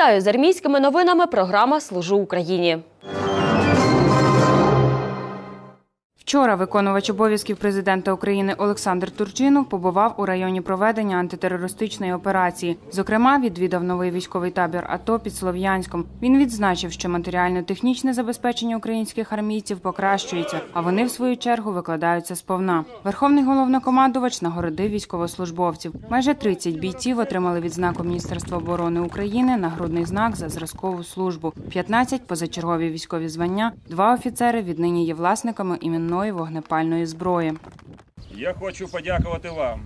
Вітаю з армійськими новинами. Програма Служу Україні. Вчора виконувач обов'язків президента України Олександр Турчинов побував у районі проведення антитерористичної операції. Зокрема, відвідав новий військовий табір АТО під Слов'янськом. Він відзначив, що матеріально-технічне забезпечення українських армійців покращується, а вони в свою чергу викладаються сповна. Верховний головнокомандувач нагородив військовослужбовців. Майже 30 бійців отримали відзнаку Міністерства оборони України нагрудний знак за зразкову службу. 15 – позачергові військові звання. Два офіцери віднині є власниками іменної вогнепальної зброї. Я хочу подякувати вам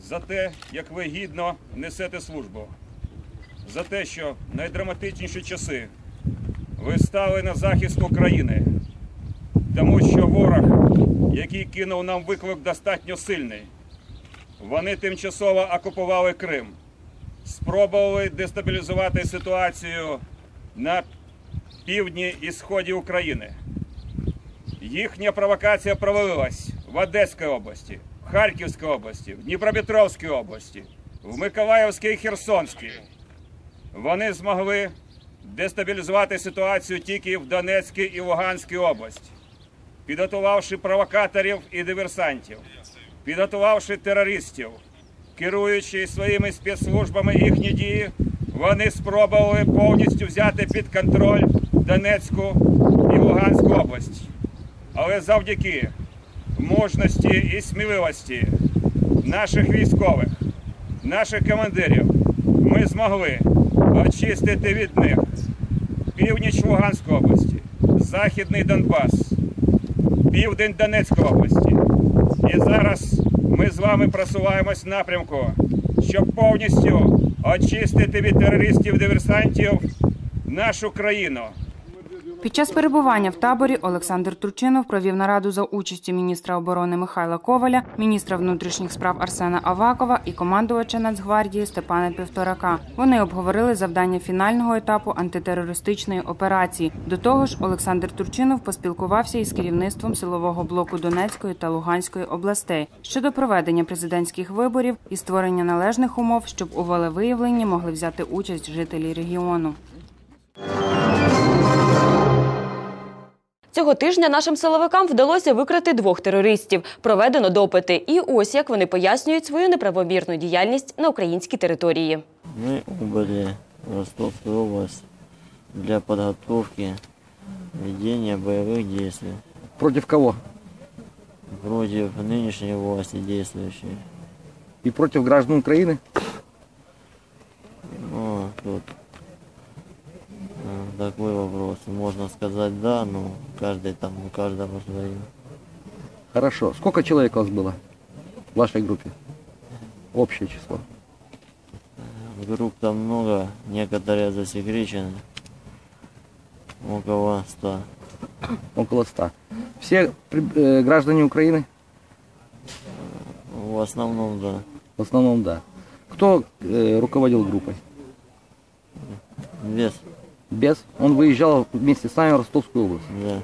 за те, як ви гідно несете службу, за те, що найдраматичніші часи ви стали на захист України, тому що ворог, який кинув нам виклик, достатньо сильний. Вони тимчасово окупували Крим, спробували дестабілізувати ситуацію на півдні і сході України. Їхня провокація провалилась в Одеській області, в Харківській області, в Дніпропетровській області, в Миколаївській і Херсонській. Вони змогли дестабілізувати ситуацію тільки в Донецькій і Луганській області, підготувавши провокаторів і диверсантів, підготувавши терористів, керуючи своїми спецслужбами їхні дії, вони спробували повністю взяти під контроль Донецьку і Луганську область. Але завдяки мужності і сміливості наших військових, наших командирів, ми змогли очистити від них північ Луганської області, Західний Донбас, південь Донецької області. І зараз ми з вами просуваємось в напрямку, щоб повністю очистити від терористів-диверсантів нашу країну. Під час перебування в таборі Олександр Турчинов провів нараду за участю міністра оборони Михайла Коваля, міністра внутрішніх справ Арсена Авакова і командувача Нацгвардії Степана Півторака. Вони обговорили завдання фінального етапу антитерористичної операції. До того ж, Олександр Турчинов поспілкувався із керівництвом силового блоку Донецької та Луганської областей щодо проведення президентських виборів і створення належних умов, щоб у волевиявленні могли взяти участь жителі регіону. Цього тижня нашим силовикам вдалося викрити двох терористів. Проведено допити. І ось як вони пояснюють свою неправомірну діяльність на українській території. Мы убыли в Ростовскую область для подготовки ведения боевых действий Против кого? против нынешней власти действующей. И против граждан Украины? Ну, тут э, такой вопрос. Можно сказать да, но каждый там, у каждого свое. Хорошо. Сколько человек у вас было в вашей группе? Общее число. Групп там много, некоторые засекречены. Около ста. Около ста. Все э, граждане Украины? В основном, да. В основном, да. Кто э, руководил группой? Без, Без. Он выезжал вместе с нами в Ростовскую область. да.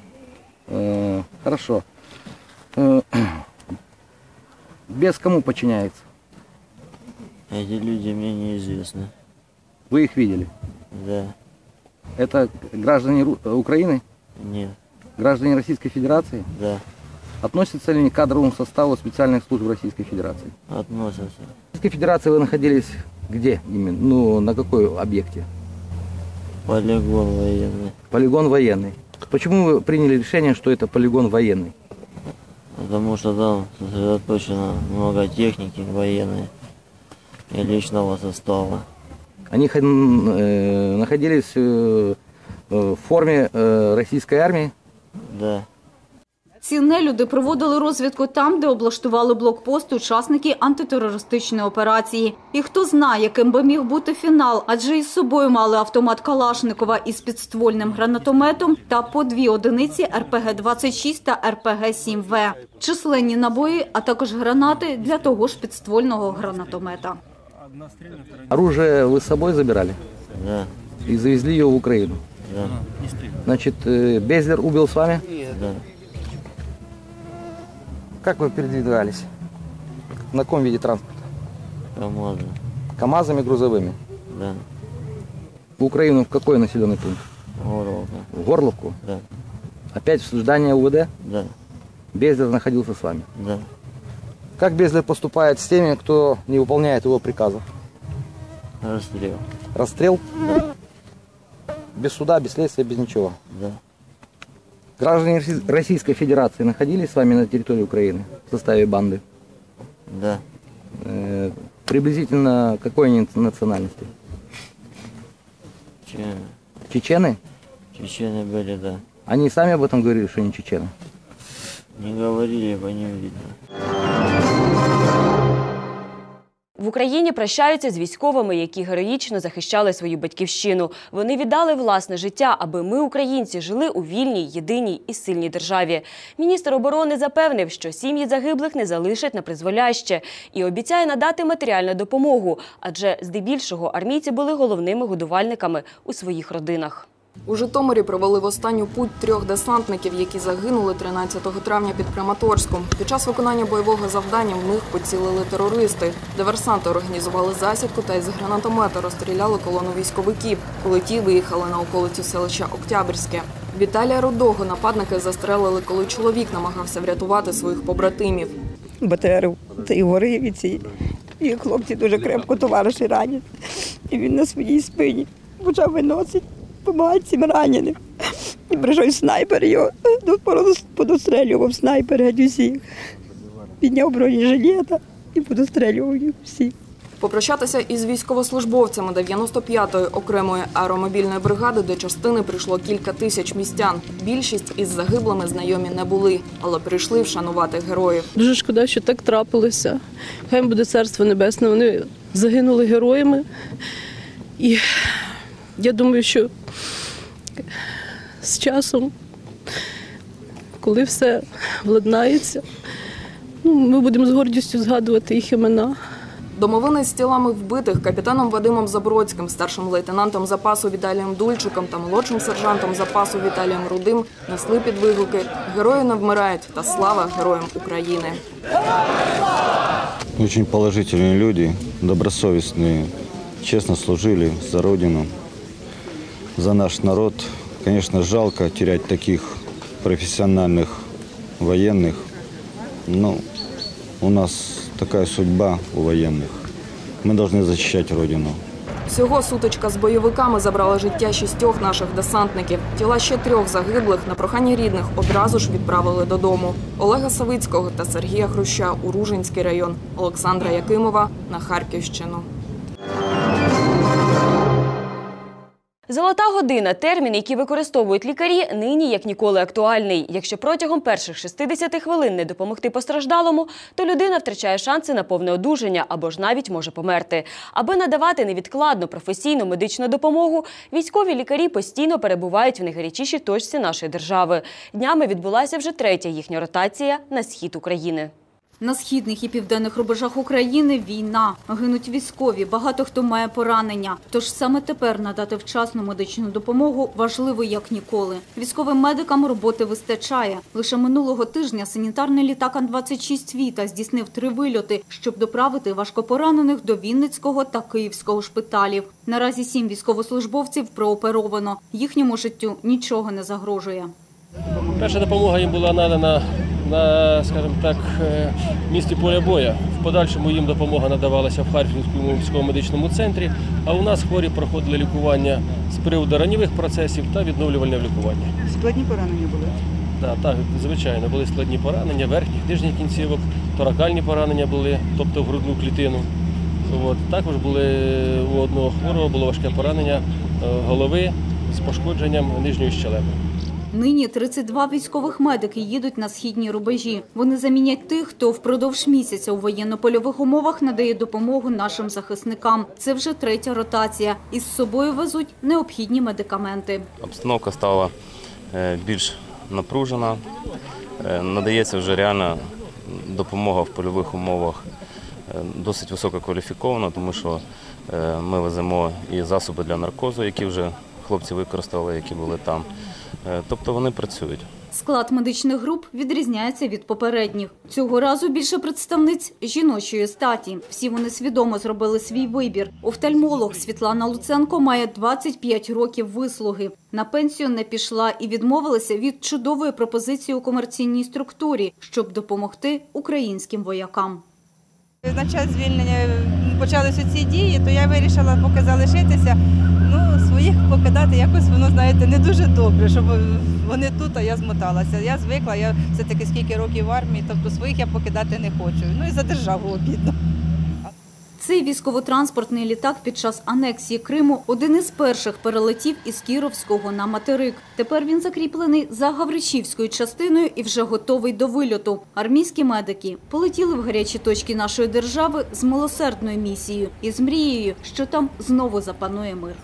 Э, хорошо. Э, без кому подчиняется? Эти люди мне неизвестны. Вы их видели? Да. Это граждане Ру- э, Украины? Нет. Граждане Российской Федерации? Да. Относятся ли они к кадровому составу специальных служб Российской Федерации? Относятся. В Российской Федерации вы находились где именно? Ну, на какой объекте? Полигон военный. Полигон военный. Почему вы приняли решение, что это полигон военный? Потому что там сосредоточено много техники военной и личного состава. Они э, находились э, в форме э, российской армии? Да. Ці нелюди проводили розвідку там, де облаштували блокпост учасники антитерористичної операції. І хто знає, яким би міг бути фінал, адже із собою мали автомат Калашникова із підствольним гранатометом та по дві одиниці РПГ-26 та РПГ-7В. Численні набої, а також гранати для того ж підствольного гранатомета. Оружие вы с собой забирали Да. и завезли ее в Украину? Да. Значит, э, Безлер убил с вами? Да. Как вы передвигались? На каком виде транспорта? КамАЗы. КАМАЗами грузовыми? Да. в Украину в какой населенный пункт? Горловка. В Горловку? Да, Опять в здание УВД? да, Безлер находился с вами. да. Как Безлер поступает с теми, кто не выполняет его приказов? Расстрел. Расстрел? Без суда, без следствия, без ничего. Да, Граждане Росси- Российской Федерации находились с вами на территории Украины в составе банды? да. Э, приблизительно какой они национальности? Че- Чечены? Чечены были, да. Они сами об этом говорили, что они чечены. Не говорили, по ним видно. В Україні прощаються з військовими, які героїчно захищали свою батьківщину. Вони віддали власне життя, аби ми, українці, жили у вільній, єдиній і сильній державі. Міністр оборони запевнив, що сім'ї загиблих не залишать на призволяще і обіцяє надати матеріальну допомогу, адже здебільшого армійці були головними годувальниками у своїх родинах. У Житомирі провели в останню путь трьох десантників, які загинули 13 травня під Краматорськом. Під час виконання бойового завдання в них поцілили терористи. Диверсанти організували засідку та із гранатомета розстріляли колону військовиків, коли ті виїхали на околицю селища Октябрьське. Віталія Рудого нападники застрелили, коли чоловік намагався врятувати своїх побратимів. БТР цей горив і ці. І хлопці дуже крепко товариші ранять. І він на своїй спині почав виносити, допомагати цим раненим. І прийшов снайпер його, ну, подострелював снайпер геть усіх. Підняв бронежилета і подострелював їх всіх. Попрощатися із військовослужбовцями 95-ї окремої аеромобільної бригади до частини прийшло кілька тисяч містян. Більшість із загиблими знайомі не були, але прийшли вшанувати героїв. Дуже шкода, що так трапилося. Хай буде царство небесне. Вони загинули героями. І я думаю, що з часом, коли все владнається, ну, ми будемо з гордістю згадувати їх імена. Домовини з тілами вбитих капітаном Вадимом Забродським, старшим лейтенантом запасу Віталієм Дульчиком та молодшим сержантом запасу Віталієм Рудим несли під вигуки Герої не вмирають та слава героям України. Очень положительные люди, добросовестные, честно служили за Родину, за наш народ. Конечно, жалко терять таких профессиональных военных. Но у нас такая судьба у военных. Мы должны защищать Родину. Всього сутичка з бойовиками забрала життя шістьох наших десантників. Тіла ще трьох загиблих на прохання рідних одразу ж відправили додому. Олега Савицького та Сергія Хруща у Ружинський район, Олександра Якимова на Харківщину. Золота година термін, який використовують лікарі, нині як ніколи актуальний. Якщо протягом перших 60 хвилин не допомогти постраждалому, то людина втрачає шанси на повне одужання або ж навіть може померти. Аби надавати невідкладну професійну медичну допомогу, військові лікарі постійно перебувають в найгарячішій точці нашої держави. Днями відбулася вже третя їхня ротація на схід України. На східних і південних рубежах України війна. Гинуть військові, багато хто має поранення. Тож саме тепер надати вчасну медичну допомогу важливо як ніколи. Військовим медикам роботи вистачає. Лише минулого тижня санітарний літак Ан-26 «Віта» здійснив три вильоти, щоб доправити важкопоранених до Вінницького та Київського шпиталів. Наразі сім військовослужбовців прооперовано. Їхньому життю нічого не загрожує. Перша допомога їм була надана на, скажімо так, е, місці поля боя. В подальшому їм допомога надавалася в Харківському військово-медичному центрі, а у нас хворі проходили лікування з приводу ранньових процесів та відновлювальне лікування. Складні поранення були. Да, так, звичайно, були складні поранення, верхніх, нижніх кінцівок, торакальні поранення були, тобто в грудну клітину. От. Також були у одного хворого було важке поранення е, голови з пошкодженням нижньої щелепи. Нині 32 військових медики їдуть на східні рубежі. Вони замінять тих, хто впродовж місяця у воєнно-польових умовах надає допомогу нашим захисникам. Це вже третя ротація. Із собою везуть необхідні медикаменти. Обстановка стала е, більш напружена. Е, Надається вже реальна допомога в польових умовах е, досить висококваліфікована, тому що ми веземо і засоби для наркозу, які вже хлопці використали, які були там. Е, Тобто вони працюють. Склад медичних груп відрізняється від попередніх. Цього разу більше представниць жіночої статі. Всі вони свідомо зробили свій вибір. Офтальмолог Світлана Луценко має 25 років вислуги. На пенсію не пішла і відмовилася від чудової пропозиції у комерційній структурі, щоб допомогти українським воякам. На час звільнення почалися ці дії, то я вирішила поки залишитися. Своїх покидати якось воно, знаєте, не дуже добре, щоб вони тут, а я змоталася. Я звикла, я все-таки скільки років в армії, тобто своїх я покидати не хочу. Ну і за державу обідно. Цей військово-транспортний літак під час анексії Криму один із перших перелетів із Кіровського на материк. Тепер він закріплений за Гавричівською частиною і вже готовий до вильоту. Армійські медики полетіли в гарячі точки нашої держави з милосердною місією і з мрією, що там знову запанує мир.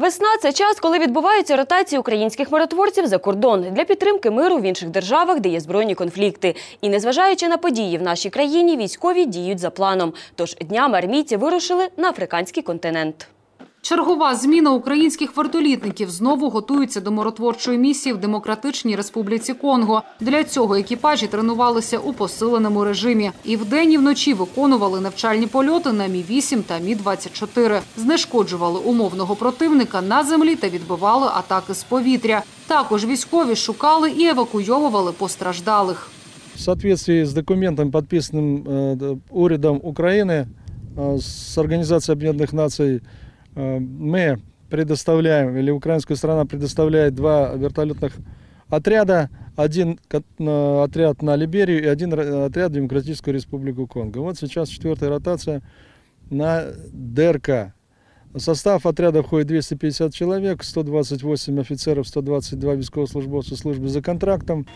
Весна це час, коли відбуваються ротації українських миротворців за кордон для підтримки миру в інших державах, де є збройні конфлікти. І незважаючи на події в нашій країні, військові діють за планом. Тож днями армійці вирушили на африканський континент. Чергова зміна українських вертолітників знову готуються до миротворчої місії в Демократичній Республіці Конго. Для цього екіпажі тренувалися у посиленому режимі і вдень і вночі виконували навчальні польоти на Мі-8 та Мі-24. Знешкоджували умовного противника на землі та відбивали атаки з повітря. Також військові шукали і евакуйовували постраждалих. В соответствии с документом, подписанным э, урядом Украины э, с Организацией Объединенных Наций, э, мы предоставляем, или украинская страна предоставляет два вертолетных отряда. Один отряд на Либерию и один ра- отряд Демократическую Республику Конго. Вот сейчас четвертая ротация на ДРК. Состав отряда входит 250 человек, 128 офицеров, 122 військовослужбовців служби за контрактом.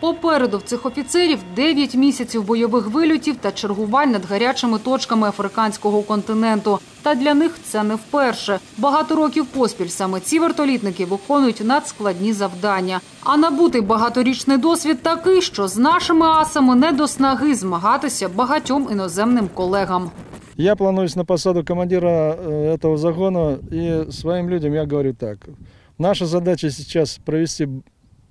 Попереду в цих офіцерів 9 місяців бойових вильотів та чергувань над гарячими точками африканського континенту. Та для них це не вперше. Багато років поспіль саме ці вертолітники виконують надскладні завдання. А набутий багаторічний досвід такий, що з нашими асами не до снаги змагатися багатьом іноземним колегам. Я плануюсь на посаду командира э, этого загона, и своим людям я говорю так. Наша задача сейчас провести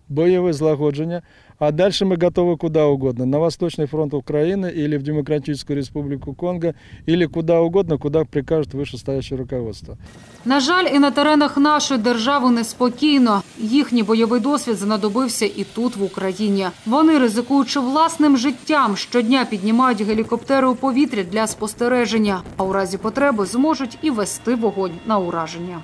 боевые злагоджения, а дальше мы готовы куда угодно. На Восточный фронт Украины или в Демократическую Республику Конго, или куда угодно, куда прикажет вышестоящее руководство. На жаль, і на теренах нашої держави неспокійно. Їхній бойовий досвід знадобився і тут, в Україні. Вони, ризикуючи власним життям, щодня піднімають гелікоптери у повітря для спостереження, а у разі потреби зможуть і вести вогонь на ураження.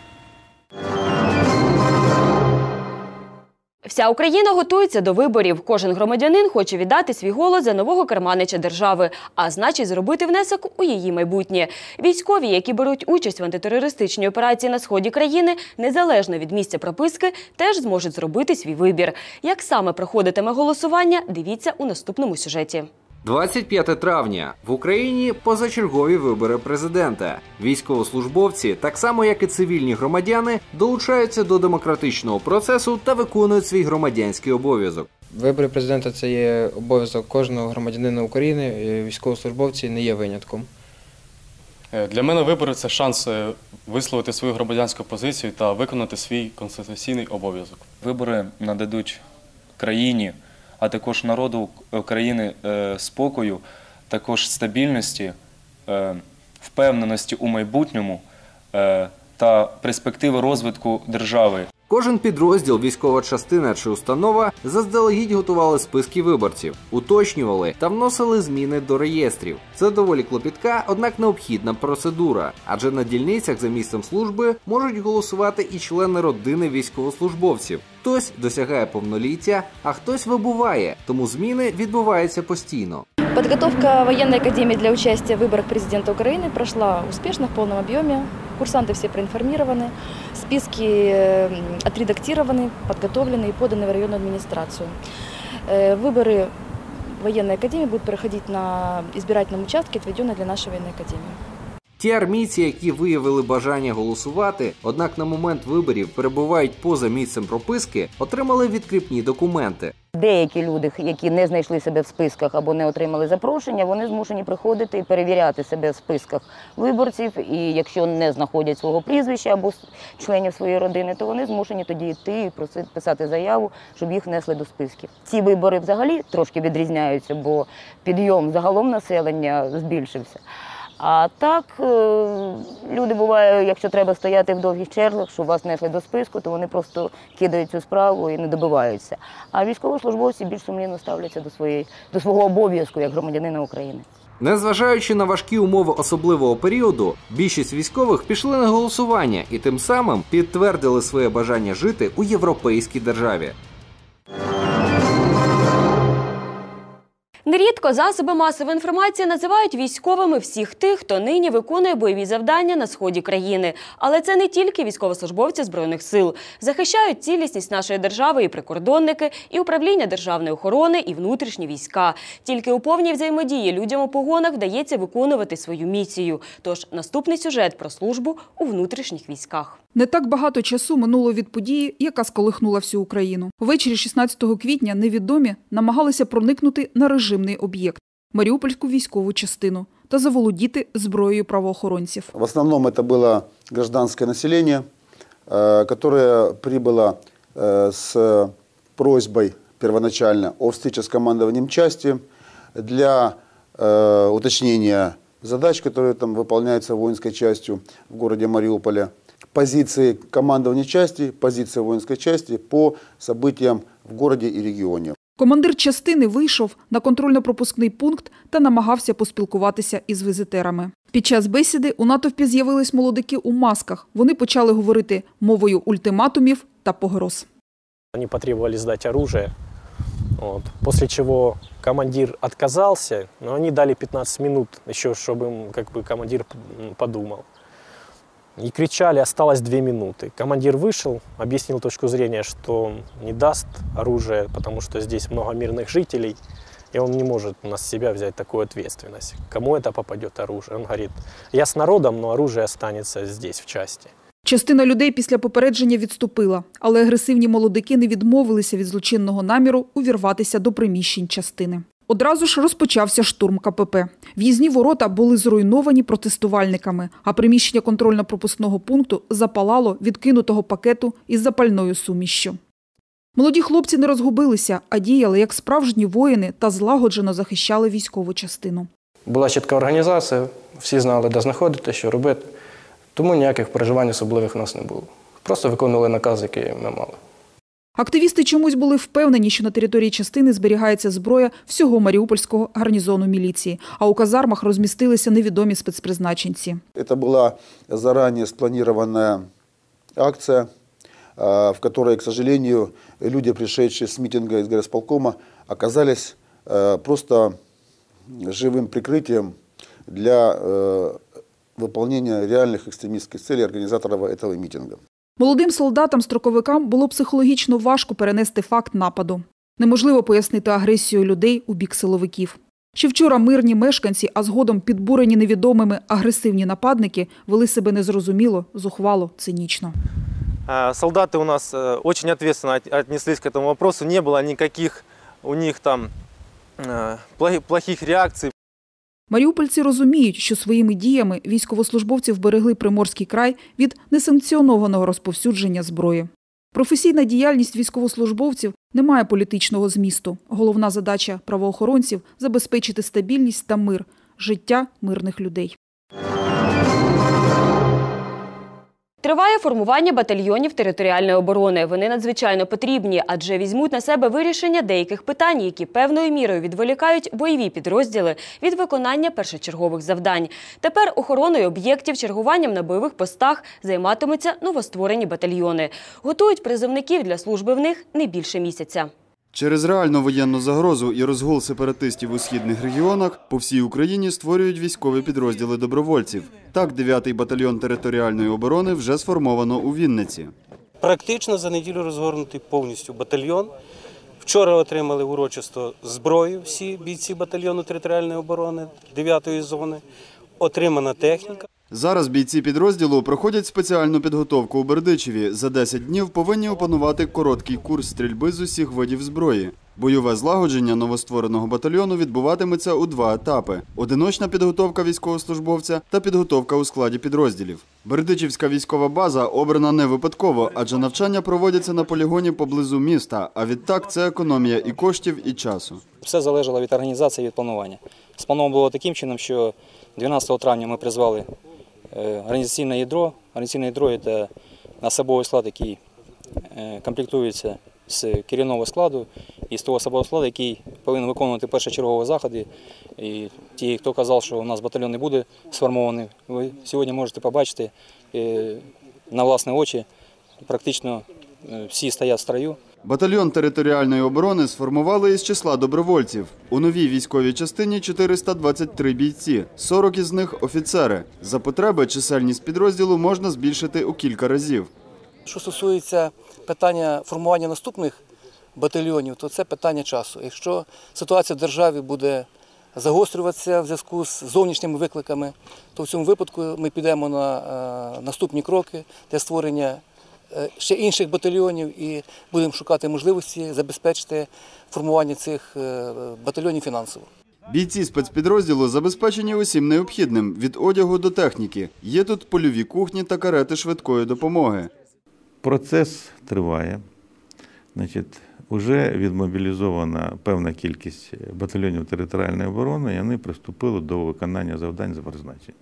Вся Україна готується до виборів. Кожен громадянин хоче віддати свій голос за нового керманича держави, а значить зробити внесок у її майбутнє. Військові, які беруть участь в антитерористичній операції на сході країни, незалежно від місця прописки, теж зможуть зробити свій вибір. Як саме проходитиме голосування, дивіться у наступному сюжеті. 25 травня в Україні позачергові вибори президента. Військовослужбовці, так само як і цивільні громадяни, долучаються до демократичного процесу та виконують свій громадянський обов'язок. Вибори президента це є обов'язок кожного громадянина України. Військовослужбовці не є винятком. Е, Для мене вибори це шанс е, висловити свою громадянську позицію та виконати свій конституційний обов'язок. Вибори нададуть країні, а також народу України е, спокою, також стабільності, е, впевненості у майбутньому е, та перспективи розвитку держави. Кожен підрозділ, військова частина чи установа заздалегідь готували списки виборців, уточнювали та вносили зміни до реєстрів. Це доволі клопітка, однак необхідна процедура, адже на дільницях за місцем служби можуть голосувати і члени родини військовослужбовців. Хтось досягає повноліття, а хтось вибуває, тому зміни відбуваються постійно. Подготовка военной академии для участия в выборах президента Украины прошла успешно в полном объеме. Курсанты все проинформированы, списки э, отредактированы, подготовлены и поданы в районную администрацию. Э, Выборы военной академии будут проходить на избирательном участке, отведенном для нашей военной академии. Ті армійці, які виявили бажання голосувати, однак на момент виборів перебувають поза місцем прописки, отримали відкріпні документи. Деякі люди, які не знайшли себе в списках або не отримали запрошення, вони змушені приходити і перевіряти себе в списках виборців. І якщо не знаходять свого прізвища або членів своєї родини, то вони змушені тоді йти і просити писати заяву, щоб їх внесли до списків. Ці вибори взагалі трошки відрізняються, бо підйом загалом населення збільшився. А так е, люди буває, якщо треба стояти в довгих чергах, що вас несли до списку, то вони просто кидають цю справу і не добиваються. А військовослужбовці більш сумлінно ставляться до своєї до свого обов'язку як громадянина України. Незважаючи на важкі умови особливого періоду, більшість військових пішли на голосування і тим самим підтвердили своє бажання жити у європейській державі. Нерідко засоби масової інформації називають військовими всіх тих, хто нині виконує бойові завдання на сході країни. Але це не тільки військовослужбовці збройних сил. Захищають цілісність нашої держави і прикордонники, і управління державної охорони, і внутрішні війська. Тільки у повній взаємодії людям у погонах вдається виконувати свою місію. Тож наступний сюжет про службу у внутрішніх військах. Не так багато часу минуло від події, яка сколихнула всю Україну. Ввечері 16 квітня невідомі намагалися проникнути на режимний об'єкт Маріупольську військову частину та заволодіти зброєю правоохоронців. В основном это было гражданское население, э, которое прибыло э, с просьбой первоначально о встрече с командованием части для э, уточнения задач, которые там выполняются воинской частью в городе Мариуполе, позиции командования части, позиции воинской части по событиям в городе и регионе. Командир частини вийшов на контрольно-пропускний пункт та намагався поспілкуватися із візитерами. Під час бесіди у натовпі з'явились молодики у масках. Вони почали говорити мовою ультиматумів та погроз. Они потребовали сдать оружие, вот, после чего командир отказался, но они дали 15 минут еще, чтобы как командир м, подумал. И кричали, осталось 2 минуты. Командир вышел, объяснил точку зрения, что он не даст оружие, потому что здесь много мирных жителей, и он не может на себя взять такую ответственность. Кому это попадет оружие? Он говорит, я с народом, но оружие останется здесь, в части. Частина людей після попередження відступила, але агресивні молодики не відмовилися від злочинного наміру увірватися до приміщень частини. Одразу ж розпочався штурм КПП. В'їзні ворота були зруйновані протестувальниками, а приміщення контрольно-пропускного пункту запалало відкинутого пакету із запальною сумішшю. Молоді хлопці не розгубилися, а діяли як справжні воїни та злагоджено захищали військову частину. Була чітка організація, всі знали, де знаходити, що робити. Тому ніяких переживань особливих у нас не було. Просто виконували наказ, який ми мали. Активісти чомусь були впевнені, що на території частини зберігається зброя всього Маріупольського гарнізону міліції, а у казармах розмістилися невідомі спецпризначенці. Это была заранее спланированная акция, э, в которой, к сожалению, люди, пришедшие с митинга из горосполкома, оказались э, просто живым прикрытием для э, выполнения реальных экстремистских целей организаторов этого митинга. Молодим солдатам-строковикам було психологічно важко перенести факт нападу. Неможливо пояснити агресію людей у бік силовиків. Ще вчора мирні мешканці, а згодом підбурені невідомими агресивні нападники вели себе незрозуміло, зухвало, цинічно. А, Солдаты у нас э, очень ответственно от- отнеслись к этому вопросу. Не было никаких у них там э, плохи- плохих реакций. Маріупольці розуміють, що своїми діями військовослужбовці вберегли Приморський край від несанкціонованого розповсюдження зброї. Професійна діяльність військовослужбовців не має політичного змісту. Головна задача правоохоронців забезпечити стабільність та мир, життя мирних людей. Триває формування батальйонів територіальної оборони. Вони надзвичайно потрібні, адже візьмуть на себе вирішення деяких питань, які певною мірою відволікають бойові підрозділи від виконання першочергових завдань. Тепер охороною об'єктів, чергуванням на бойових постах займатимуться новостворені батальйони. Готують призовників для служби в них не більше місяця. Через реальну воєнну загрозу і розгул сепаратистів у східних регіонах по всій Україні створюють військові підрозділи добровольців. Так, 9-й батальйон територіальної оборони вже сформовано у Вінниці. Практично за неділю розгорнутий повністю батальйон. Вчора отримали урочисто зброю всі бійці батальйону територіальної оборони 9-ї зони. Отримана техніка. Зараз бійці підрозділу проходять спеціальну підготовку у Бердичеві. За 10 днів повинні опанувати короткий курс стрільби з усіх видів зброї. Бойове злагодження новоствореного батальйону відбуватиметься у два етапи: одиночна підготовка військовослужбовця та підготовка у складі підрозділів. Бердичівська військова база обрана не випадково, адже навчання проводяться на полігоні поблизу міста. А відтак це економія і коштів, і часу. Все залежало від організації від планування. Сплановано було таким чином, що 12 травня ми призвали організаційне ядро. Організаційне ядро це особовий склад, який е, комплектується з керівного складу і з того особового складу, який повинен виконувати першочергові заходи. І ті, хто казав, що у нас батальйон не буде сформований, ви сьогодні можете побачити е, на власні очі. Практично е, всі стоять в строю. Батальйон територіальної оборони сформували із числа добровольців. У новій військовій частині 423 бійці, 40 із них офіцери. За потреби чисельність підрозділу можна збільшити у кілька разів. Що стосується питання формування наступних батальйонів, то це питання часу. Якщо ситуація в державі буде загострюватися в зв'язку з зовнішніми викликами, то в цьому випадку ми підемо на е, наступні кроки для створення ще інших батальйонів і будемо шукати можливості забезпечити формування цих е, батальйонів фінансово. Бійці спецпідрозділу забезпечені усім необхідним від одягу до техніки. Є тут польові кухні та карети швидкої допомоги. Процес триває. Значить, Уже відмобілізована певна кількість батальйонів територіальної оборони, і вони приступили до виконання завдань за призначенням.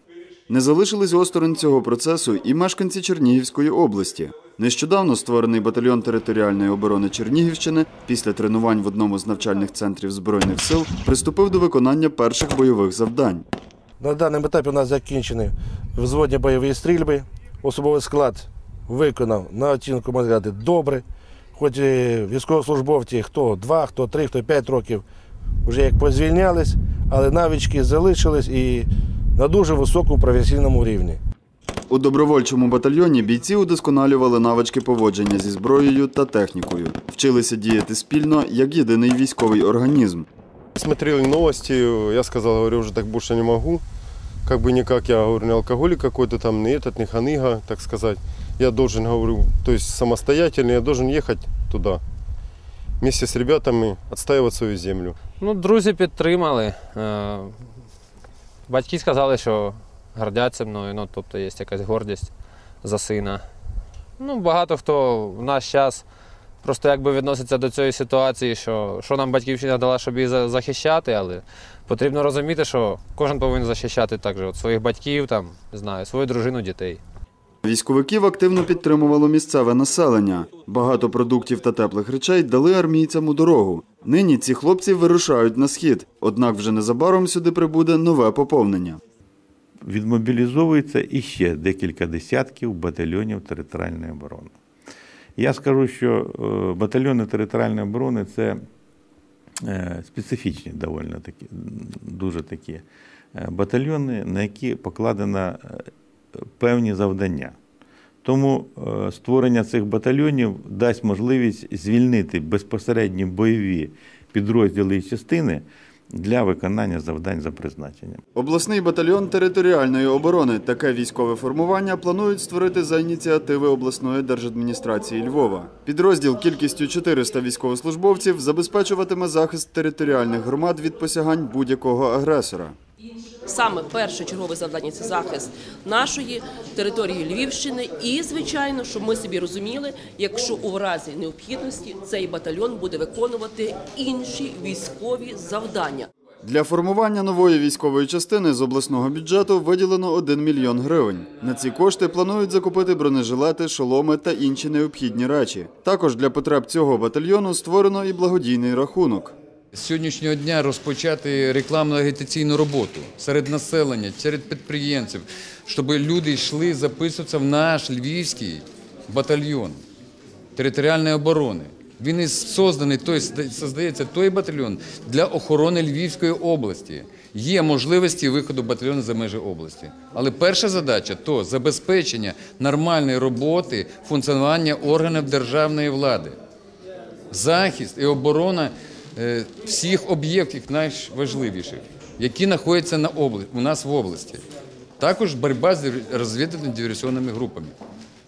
Не залишились осторонь цього процесу і мешканці Чернігівської області. Нещодавно створений батальйон територіальної оборони Чернігівщини після тренувань в одному з навчальних центрів Збройних сил приступив до виконання перших бойових завдань. На даному етапі у нас закінчені взводні бойові стрільби. Особовий склад виконав на оцінку сказати, добре. Хоч військовослужбовці, хто два, хто три, хто п'ять років вже як позвільнялись, але навички залишились і на дуже високому професійному рівні. У добровольчому батальйоні бійці удосконалювали навички поводження зі зброєю та технікою, вчилися діяти спільно як єдиний військовий організм. Смотрели новости, я сказал, говорю, уже так больше не могу. Как бы никак, я говорю, не алкоголик какой-то там, не этот, не ханыга, так сказать. Я должен, говорю, то есть самостоятельно, я должен ехать туда. Вместе с ребятами отстаивать свою землю. Ну, друзі підтримали. Батьки сказали, що гордяться мною, ну, тобто є якась гордість за сина. Ну, багато хто в наш час просто якби відноситься до цієї ситуації, що, що нам батьківщина дала, щоб її захищати, але потрібно розуміти, що кожен повинен захищати також от своїх батьків, там, знаю, свою дружину, дітей. Військовиків активно підтримувало місцеве населення. Багато продуктів та теплих речей дали армійцям у дорогу. Нині ці хлопці вирушають на схід, однак вже незабаром сюди прибуде нове поповнення. Відмобілізовується іще декілька десятків батальйонів територіальної оборони. Я скажу, що е, батальйони територіальної оборони це е, специфічні доволі такі, дуже такі е, батальйони, на які покладено е, певні завдання. Тому е, створення цих батальйонів дасть можливість звільнити безпосередні бойові підрозділи і частини для виконання завдань за призначенням. Обласний батальйон територіальної оборони таке військове формування планують створити за ініціативи обласної держадміністрації Львова. Підрозділ кількістю 400 військовослужбовців забезпечуватиме захист територіальних громад від посягань будь-якого агресора. Саме першочергове завдання це захист нашої території Львівщини, і звичайно, щоб ми собі розуміли, якщо у разі необхідності цей батальйон буде виконувати інші військові завдання. Для формування нової військової частини з обласного бюджету виділено 1 мільйон гривень. На ці кошти планують закупити бронежилети, шоломи та інші необхідні речі. Також для потреб цього батальйону створено і благодійний рахунок. З сьогоднішнього дня розпочати рекламно-агітаційну роботу серед населення, серед підприємців, щоб люди йшли записуватися в наш львівський батальйон територіальної оборони. Він і созданий, той создається той батальйон для охорони Львівської області. Є можливості виходу батальйону за межі області. Але перша задача то забезпечення нормальної роботи, функціонування органів державної влади, захист і оборона всіх об'єктів найважливіших, які знаходяться на області, у нас в області. Також боротьба з розвідувально-диверсійними групами,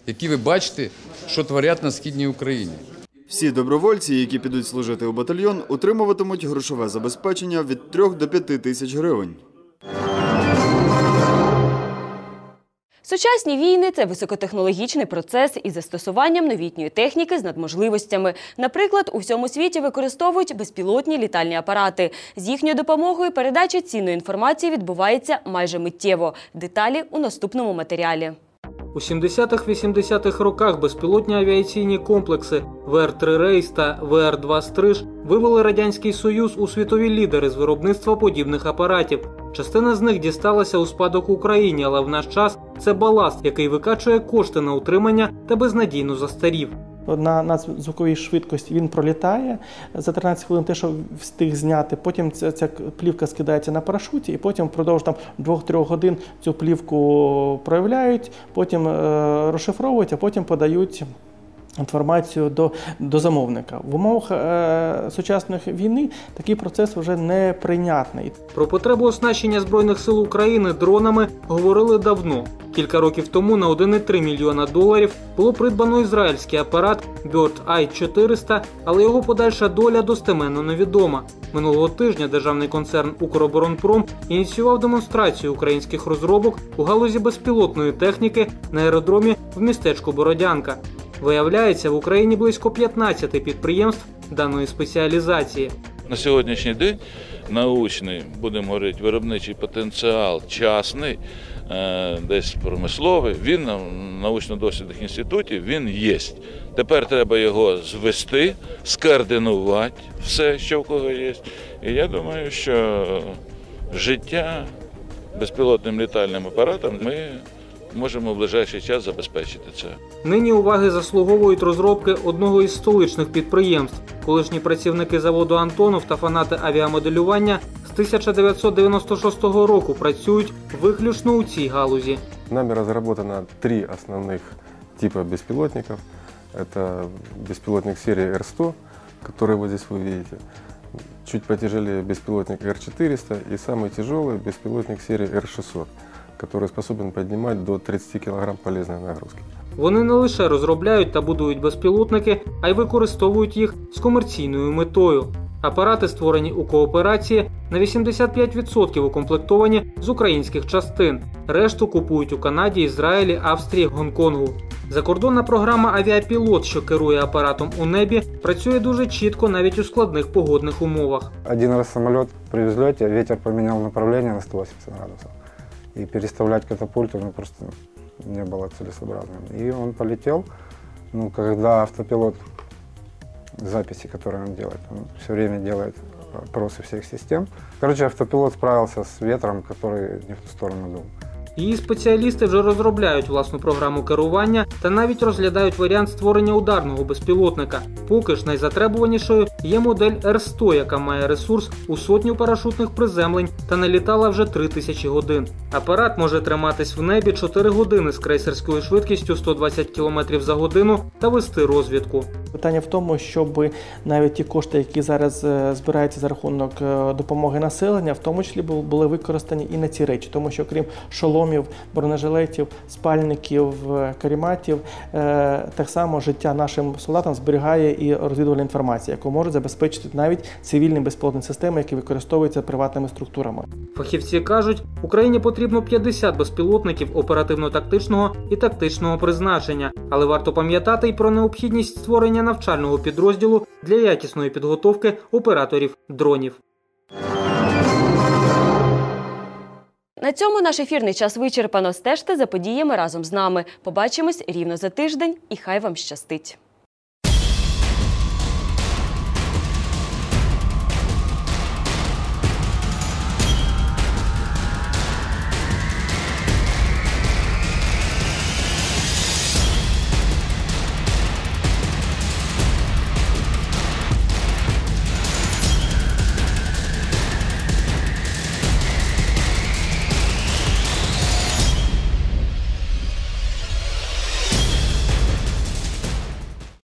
які ви бачите, що творять на східній Україні. Всі добровольці, які підуть служити у батальйон, отримуватимуть грошове забезпечення від 3 до 5 тисяч гривень. Сучасні війни це високотехнологічний процес із застосуванням новітньої техніки з надможливостями. Наприклад, у всьому світі використовують безпілотні літальні апарати. З їхньою допомогою передача цінної інформації відбувається майже миттєво. Деталі у наступному матеріалі. У 70-80-х роках безпілотні авіаційні комплекси ВР-3 Рейс та ВР-2 Стриж вивели Радянський Союз у світові лідери з виробництва подібних апаратів. Частина з них дісталася у спадок Україні, але в наш час це баласт, який викачує кошти на утримання та безнадійно застарів. На надзвуковій швидкості він пролітає за 13 хвилин, те, що встиг зняти. Потім ця, ця плівка скидається на парашуті, і потім впродовж там 2-3 годин цю плівку проявляють, потім е, розшифровують, а потім подають. Інформацію до до замовника в умовах е, сучасних війни такий процес вже не прийнятний. Про потребу оснащення збройних сил України дронами говорили давно. Кілька років тому на 1,3 мільйона доларів було придбано ізраїльський апарат Bird Eye 400, але його подальша доля достеменно невідома. Минулого тижня державний концерн Укроборонпром ініціював демонстрацію українських розробок у галузі безпілотної техніки на аеродромі в містечку Бородянка. Виявляється, в Україні близько 15 підприємств даної спеціалізації. На сьогоднішній день научний, будемо говорити, виробничий потенціал частний, е, десь промисловий, він на научно-дослідних інститутів він є. Тепер треба його звести, скоординувати все, що в кого є. І я думаю, що життя безпілотним літальним апаратом ми можемо в ближайший час забезпечити це. Нині уваги заслуговують розробки одного із столичних підприємств. Колишні працівники заводу Антонов та фанати авіамоделювання з 1996 року працюють виключно у цій галузі. Нами разработано три основных типа беспилотников. Это беспилотник серии R100, который вот здесь вы видите. Чуть потяжелее беспилотник R400 и самый тяжелый беспилотник серии R600 который способен поднимать до 30 кг полезной нагрузки. Вони не лише розробляють та будують безпілотники, а й використовують їх з комерційною метою. Апарати, створені у кооперації, на 85% укомплектовані з українських частин. Решту купують у Канаді, Ізраїлі, Австрії, Гонконгу. Закордонна програма Авіапілот, що керує апаратом у небі, працює дуже чітко навіть у складних погодних умовах. Один раз самоліт при взльоті, вітер поміняв направлення на 180 градусів. И переставлять катапульту ну, просто не было целесообразным. И он полетел, ну, когда автопилот записи, которые он делает, он все время делает опросы всех систем. Короче, автопилот справился с ветром, который не в ту сторону дул. Її спеціалісти вже розробляють власну програму керування та навіть розглядають варіант створення ударного безпілотника. Поки ж найзатребуванішою є модель R100, яка має ресурс у сотню парашутних приземлень та налітала вже 3000 годин. Апарат може триматись в небі 4 години з крейсерською швидкістю 120 км за годину та вести розвідку. Питання в тому, щоб навіть ті кошти, які зараз е, збираються за рахунок е, допомоги населення, в тому числі були використані і на ці речі, тому що крім шоломів, бронежилетів, спальників, е, каріматів, так само життя нашим солдатам зберігає і розвідувальна інформація, яку можуть забезпечити навіть цивільні безпілотні системи, які використовуються приватними структурами. Фахівці кажуть, Україні потрібно 50 безпілотників оперативно-тактичного і тактичного призначення, але варто пам'ятати й про необхідність створення навчального підрозділу для якісної підготовки операторів дронів. На цьому наш ефірний час вичерпано. Стежте за подіями разом з нами. Побачимось рівно за тиждень, і хай вам щастить.